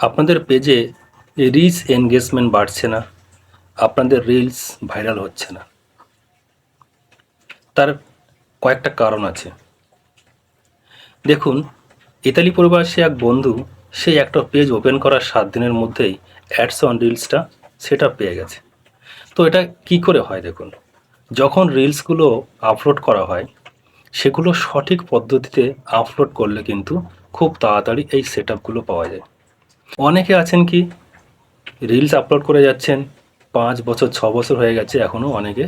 আপনাদের পেজে rich engagement বাড়ছে না, আপনাদের রিলস ভাইরাল হচ্ছে না। তার কয়েকটা কারণ আছে। দেখুন, ইতালি প্রবাসী এক বন্ধু, সে একটা পেজ ওপেন করার সাত দিনের মধ্যেই অ্যাডস অন রিলসটা সেটা পেয়ে গেছে। তো এটা কি করে হয় দেখুন, যখন রিলসগুলো আপলোড করা হয়, সেগুলো সঠিক পদ্ধতিতে আপলোড করলে কিন্তু খুব তাড়াতাড়ি এই সেট পাওয়া যায়। অনেকে আছেন কি রিলস আপলোড করে যাচ্ছেন, পাঁচ বছর, ছ বছর হয়ে গেছে এখনও অনেকে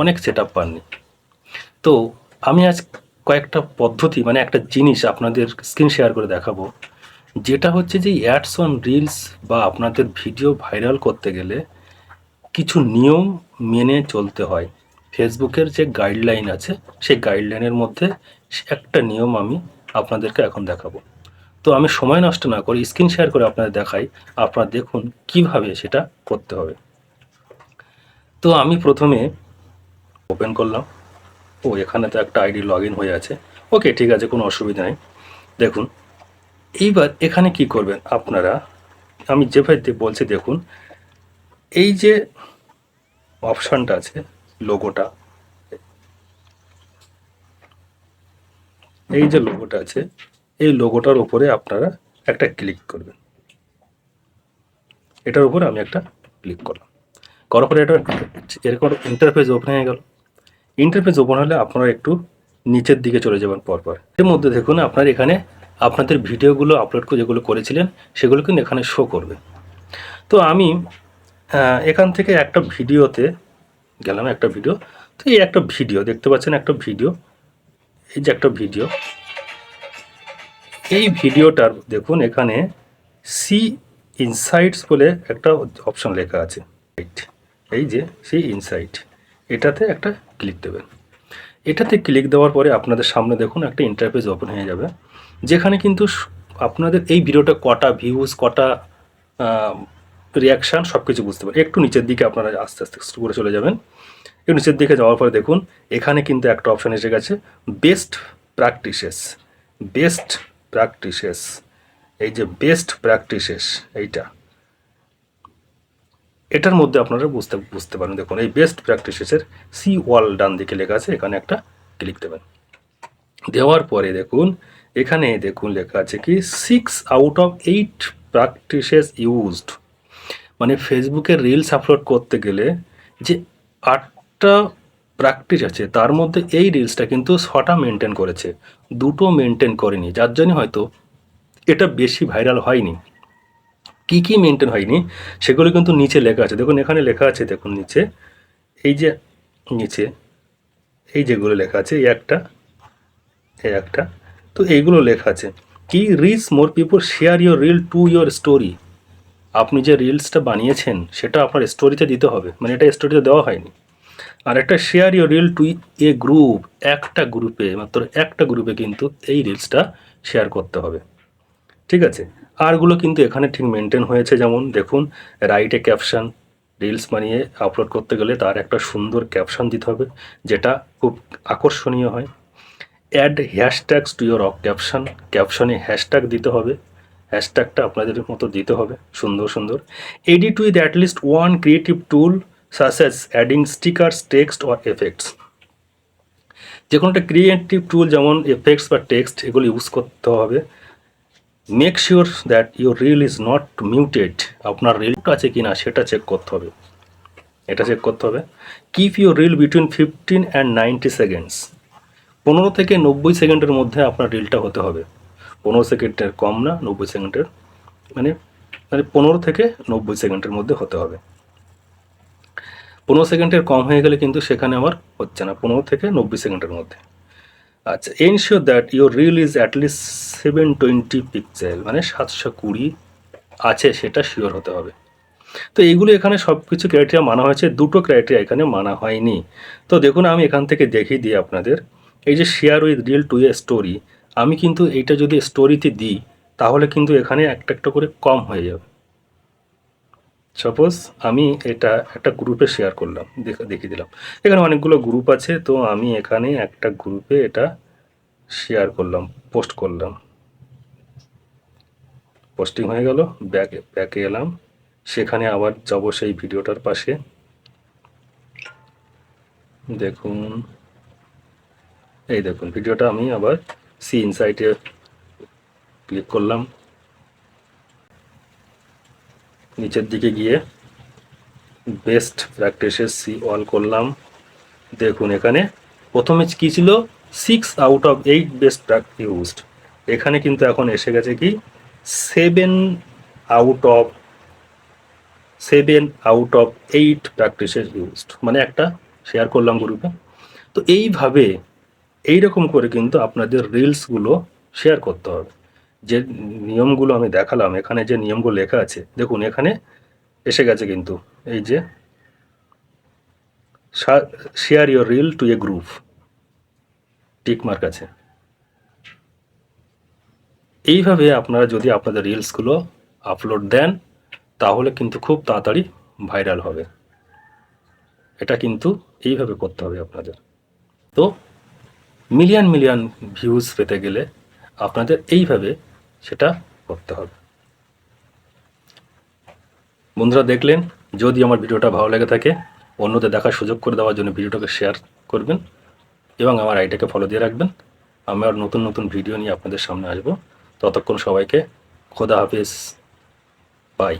অনেক সেট আপ পাননি। তো আমি আজ কয়েকটা পদ্ধতি মানে একটা জিনিস আপনাদের স্ক্রিন শেয়ার করে দেখাবো, যেটা হচ্ছে যে অ্যাডস অন রিলস বা আপনাদের ভিডিও ভাইরাল করতে গেলে কিছু নিয়ম মেনে চলতে হয়। ফেসবুকের যে গাইডলাইন আছে, সেই গাইডলাইনের মধ্যে একটা নিয়ম আমি আপনাদেরকে এখন দেখাবো। তো আমি সময় নষ্ট না করে স্ক্রিন শেয়ার করে আপনাদের দেখাই, আপনারা দেখুন কীভাবে সেটা করতে হবে। তো আমি প্রথমে ওপেন করলাম। ও, এখানে তো একটা আইডি লগ হয়ে আছে। ওকে, ঠিক আছে, কোনো অসুবিধা নেই। দেখুন, এইবার এখানে কি করবেন আপনারা? আমি যেভাবে বলছি, দেখুন, এই যে অপশানটা আছে, লোগোটা, এই যে লোগোটা আছে এই লোগোটার উপরে আপনারা একটা ক্লিক করবেন। এটার উপরে আমি একটা ক্লিক করলাম। করার পরে এটা এরকম ইন্টারফেস ওপেন হয়ে গেল। ইন্টারফেস ওপেন হলে আপনারা একটু নিচের দিকে চলে যাবেন পরপর। এর মধ্যে দেখুন আপনার এখানে আপনাদের ভিডিওগুলো আপলোড করে যেগুলো করেছিলেন, সেগুলো কিন্তু এখানে শো করবে। তো আমি এখান থেকে একটা ভিডিওতে গেলাম, একটা ভিডিও। তো এই একটা ভিডিও, দেখতে পাচ্ছেন একটা ভিডিও। এই যে একটা ভিডিও এই ভিডিওটার দেখুন, এখানে সি ইনসাইটস বলে একটা অপশন লেখা আছে। Right. এই যে সি ইনসাইট, এটাতে একটা ক্লিক দেবেন। এটাতে ক্লিক দেওয়ার পরে আপনাদের সামনে দেখুন একটা ইন্টারফেস ওপেন হয়ে যাবে, যেখানে কিন্তু আপনাদের এই ভিডিওটা কটা ভিউজ কটা রিয়াকশান সব কিছু বুঝতে পারেন একটু নিচের দিকে আপনারা আস্তে আস্তে করে চলে যাবেন। একটু নিচের দিকে যাওয়ার পরে দেখুন, এখানে কিন্তু একটা অপশান এসে গেছে বেস্ট প্র্যাকটিসেস বেস্ট প্র্যাকটিসেস এই যে বেস্ট প্র্যাকটিসেস এইটা। এটার মধ্যে আপনারা বুঝতে বুঝতে পারেন দেখুন, এই বেস্ট প্র্যাকটিসেসের সি ওয়াল ডান দিকে লেখা আছে, এখানে একটা ক্লিক দেবেন। দেওয়ার পরে দেখুন, এখানে দেখুন লেখা আছে কি six out of eight practices used মানে ফেসবুকে রিলস আপলোড করতে গেলে যে আটটা প্র্যাকটিস আছে, তার মধ্যে এই রিলসটা কিন্তু ছটা মেনটেন করেছে। দুটো মেনটেন করেনি, যার জন্য হয়তো এটা বেশি ভাইরাল হয়নি। কি কি মেনটেন হয়নি, সেগুলো কিন্তু নিচে লেখা আছে। দেখুন, এখানে লেখা আছে, দেখুন নিচে, এই যে নিচে, এই যেগুলো লেখা আছে, এই একটা এই একটা, তো এইগুলো লেখা আছে। কি reach more people share your reel to your story আপনি যে রিলসটা বানিয়েছেন, সেটা আপনার স্টোরিতে দিতে হবে মানে এটা স্টোরিতে দেওয়া হয়নি। আর একটা share your reel to a group একটা গ্রুপে মাত্র একটা গ্রুপে কিন্তু এই রিলসটা শেয়ার করতে হবে। ঠিক আছে? আরগুলো কিন্তু এখানে ঠিক মেনটেন হয়েছে। যেমন দেখুন রাইটে ক্যাপশন রিলস বানিয়ে আপলোড করতে গেলে তার একটা সুন্দর ক্যাপশন দিতে হবে, যেটা খুব আকর্ষণীয় হয়। Add hashtags to your caption ক্যাপশনে হ্যাশট্যাগ দিতে হবে। হ্যাশট্যাগটা আপনাদের মতো দিতে হবে, সুন্দর সুন্দর। Edit with at least one creative tool such as adding stickers text or effects যে কোনো একটা ক্রিয়েটিভ টুল যেমন এফেক্টস বা টেক্সট এগুলো ইউজ করতে হবে। Make sure that your reel is not muted আপনার রিলটা আছে কি না সেটা চেক করতে হবে। এটা চেক করতে হবে। Keep your reel between fifteen and ninety seconds পনেরো থেকে নব্বই সেকেন্ডের মধ্যে আপনার রিলটা হতে হবে। পনেরো সেকেন্ডের কম না, নব্বই সেকেন্ডের মানে মানে পনেরো থেকে নব্বই সেকেন্ডের মধ্যে হতে হবে। পনেরো সেকেন্ডের কম হয়ে গেলে কিন্তু সেখানে আমার হচ্ছে না, পনেরো থেকে নব্বই সেকেন্ডের মধ্যে। আচ্ছা ensure that your reel is at least seven twenty pixel মানে সাতশো কুড়ি আছে সেটা শিওর হতে হবে। তো এইগুলো এখানে সব কিছু ক্রাইটেরিয়া মানা হয়েছে, দুটো ক্রাইটেরিয়া এখানে মানা হয়নি। তো দেখুন, আমি এখান থেকে দেখিয়ে দিই আপনাদের। এই যে share with reel to a story আমি কিন্তু এইটা যদি স্টোরিতে দিই, তাহলে কিন্তু এখানে একটা একটা করে কম হয়ে যাবে। সাপোজ আমি এটা একটা গ্রুপে শেয়ার করলাম, দেখ- দেখিয়ে দিলাম। এখানে অনেকগুলো গ্রুপ আছে, তো আমি এখানে একটা গ্রুপে এটা শেয়ার করলাম পোস্ট করলাম। পোস্টিং হয়ে গেল ব্যাকে ব্যাকে এলাম। সেখানে আবার যাব সেই ভিডিওটার পাশে। দেখুন, এই দেখুন, ভিডিওটা আমি আবার সি ইনসাইটে ক্লিক করলাম। নিচের দিকে গিয়ে বেস্ট প্র্যাকটিসের সি অল করলাম। দেখুন এখানে প্রথমে কী ছিল? Six out of eight best practice used এখানে কিন্তু এখন এসে গেছে কি? Seven out of seven out of eight প্র্যাকটিসের ইউজড মানে একটা শেয়ার করলাম গ্রুপে তো এইভাবে, এইরকম করে কিন্তু আপনাদের রিলসগুলো শেয়ার করতে হবে। যে নিয়মগুলো আমি দেখালাম, এখানে যে নিয়মগুলো লেখা আছে, দেখুন এখানে এসে গেছে কিন্তু, এই যে share your reel to a group tick mark আছে। এইভাবে আপনারা যদি আপনাদের রিলসগুলো আপলোড দেন, তাহলে কিন্তু খুব তাড়াতাড়ি ভাইরাল হবে। এটা কিন্তু এইভাবে করতে হবে আপনাদের। তো মিলিয়ন মিলিয়ন ভিউজ পেতে গেলে আপনাদের এইভাবে সেটা করতে হবে। বন্ধুরা দেখলেন, যদি আমার ভিডিওটা ভালো লেগে থাকে, অন্যদের দেখার সুযোগ করে দেওয়ার জন্য ভিডিওটাকে শেয়ার করবেন এবং আমার আইডিয়াকে ফলো দিয়ে রাখবেন। আমি আর নতুন নতুন ভিডিও নিয়ে আপনাদের সামনে আসব। ততক্ষণ সবাইকে খোদা হাফিজ। বাই